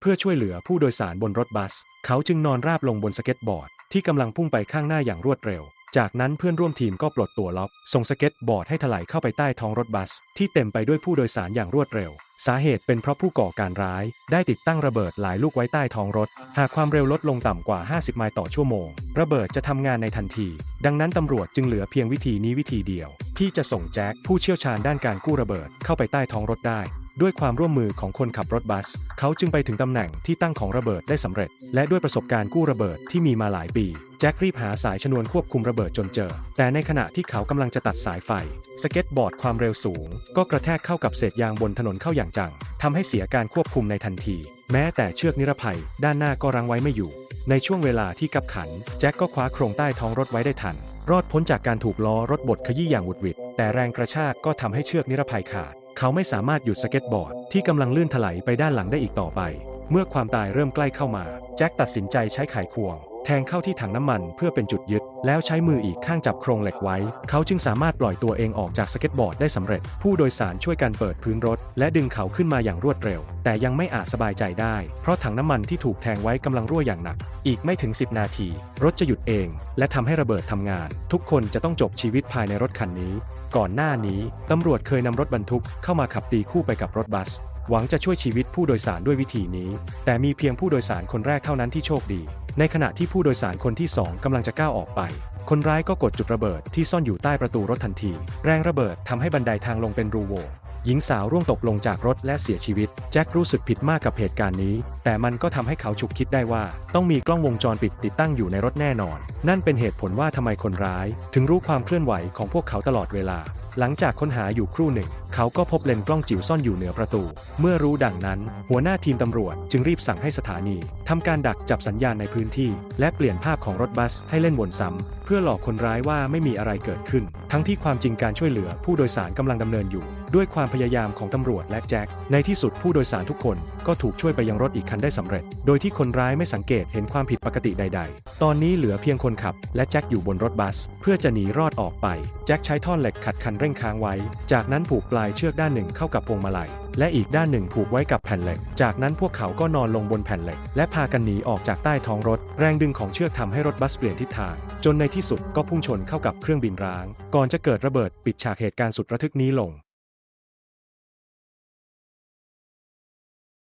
เพื่อช่วยเหลือผู้โดยสารบนรถบัส เขาจึงนอนราบลงบนสเก็ตบอร์ด ที่กำลังพุ่งไปข้างหน้าอย่างรวดเร็ว จากนั้นเพื่อนร่วมทีมก็ปลดตัวล็อกส่งสเก็ตบอร์ดให้ถลายเข้าไปใต้ท้องรถบัส ที่เต็มไปด้วยผู้โดยสารอย่างรวดเร็ว สาเหตุเป็นเพราะผู้ก่อการร้าย ได้ติดตั้งระเบิดหลายลูกไว้ใต้ท้องรถ หากความเร็วลดลงต่ำกว่า 50 ไมล์ต่อชั่วโมง ระเบิดจะทำงานในทันที ดังนั้นตำรวจจึงเหลือเพียงวิธีนี้วิธีเดียว ที่จะส่งแจ็คผู้เชี่ยวชาญด้านการกู้ระเบิดเข้าไปใต้ท้องรถได้ ด้วยความร่วมมือของคนขับรถบัส เขาจึงไปถึงตำแหน่งที่ตั้งของระเบิดได้สำเร็จ และด้วยประสบการณ์กู้ระเบิดที่มีมาหลายปี แจ็ครีบหาสายชนวนควบคุมระเบิดจนเจอ แต่ในขณะที่เขากำลังจะตัดสายไฟ สเก็ตบอร์ดความเร็วสูง ก็กระแทกเข้ากับเศษยางบนถนนเข้าอย่างจังทำให้เสียการควบคุมในทันที แม้แต่เชือกนิรภัย ด้านหน้าก็รั้งไว้ไม่อยู่ ในช่วงเวลาที่กับขัน แจ็คก็คว้าโครงใต้ท้องรถไว้ได้ทัน รอดพ้นจากการถูกล้อรถบดขยี้อย่างหวุดหวิดแต่แรงกระชากก็ทำให้เชือกนิรภัยขาด เขาไม่สามารถหยุดสเก็ตบอร์ดที่กำลังลื่นถลายไปด้านหลังได้อีกต่อไป เมื่อความตายเริ่มใกล้เข้ามา แจ็คตัดสินใจใช้ไขควง แทงเข้าที่ถังน้ำมันเพื่อเป็นจุดยึด แล้วใช้มืออีกข้างจับโครงเหล็กไว้ เขาจึงสามารถปล่อยตัวเองออกจากสเก็ตบอร์ดได้สำเร็จ ผู้โดยสารช่วยกันเปิดพื้นรถ และดึงเขาขึ้นมาอย่างรวดเร็ว แต่ยังไม่อาจสบายใจได้ เพราะถังน้ำมันที่ถูกแทงไว้กำลังรั่วอย่างหนัก อีกไม่ถึง 10 นาที รถจะหยุดเอง และทำให้ระเบิดทำงาน ทุกคนจะต้องจบชีวิตภายในรถคันนี้ ก่อนหน้านี้ตำรวจเคยนำรถบรรทุกเข้ามาขับตีคู่ไปกับรถบัส หวังจะช่วยชีวิตผู้โดยสารด้วยวิธีนี้ แต่มีเพียงผู้โดยสารคนแรกเท่านั้นที่โชคดี ในขณะที่ผู้โดยสารคนที่สองกำลังจะก้าวออกไป คนร้ายก็กดจุดระเบิดที่ซ่อนอยู่ใต้ประตูรถทันที แรงระเบิดทำให้บันไดทางลงเป็นรูโหว่หญิงสาวร่วงตกลงจากรถและเสียชีวิต แจ็ครู้สึกผิดมากกับเหตุการณ์นี้ แต่มันก็ทำให้เขาฉุกคิดได้ว่า ต้องมีกล้องวงจรปิดติดตั้งอยู่ในรถแน่นอน นั่นเป็นเหตุผลว่าทำไมคนร้าย ถึงรู้ความเคลื่อนไหวของพวกเขาตลอดเวลาหลังจากค้นหาอยู่ครู่หนึ่ง เขาก็พบเลนส์กล้องจิ๋วซ่อนอยู่เหนือประตู เมื่อรู้ดังนั้น หัวหน้าทีมตำรวจจึงรีบสั่งให้สถานีทำการดักจับสัญญาณในพื้นที่ และเปลี่ยนภาพของรถบัสให้เล่นวนซ้ำเพื่อหลอกคนร้ายว่าไม่มีอะไรเกิดขึ้น ทั้งที่ความจริงการช่วยเหลือผู้โดยสารกำลังดำเนินอยู่ ด้วยความพยายามของตำรวจและแจ็คในที่สุดผู้โดยสารทุกคน ก็ถูกช่วยไปยังรถอีกคันได้สำเร็จ โดยที่คนร้ายไม่สังเกตเห็นความผิดปกติใด ๆ ตอนนี้เหลือเพียงคนขับ และแจ็คอยู่บนรถบัส เพื่อจะหนีรอดออกไป แจ็คใช้ท่อนเหล็กขัดคันเร่งค้างไว้ จากนั้นผูกปลายเชือกด้านหนึ่งเข้ากับพวงมาลัยและอีกด้านหนึ่งผูกไว้กับแผ่นเหล็ก จากนั้นพวกเขาก็นอนลงบนแผ่นเหล็ก และพากันหนีออกจากใต้ท้องรถ แรงดึงของเชือกทำให้รถบัสเปลี่ยนทิศทาง จนในที่สุดก็พุ่งชนเข้ากับเครื่องบินร้าง ก่อนจะเกิดระเบิดปิดฉากเหตุการณ์สุดระทึกนี้ลง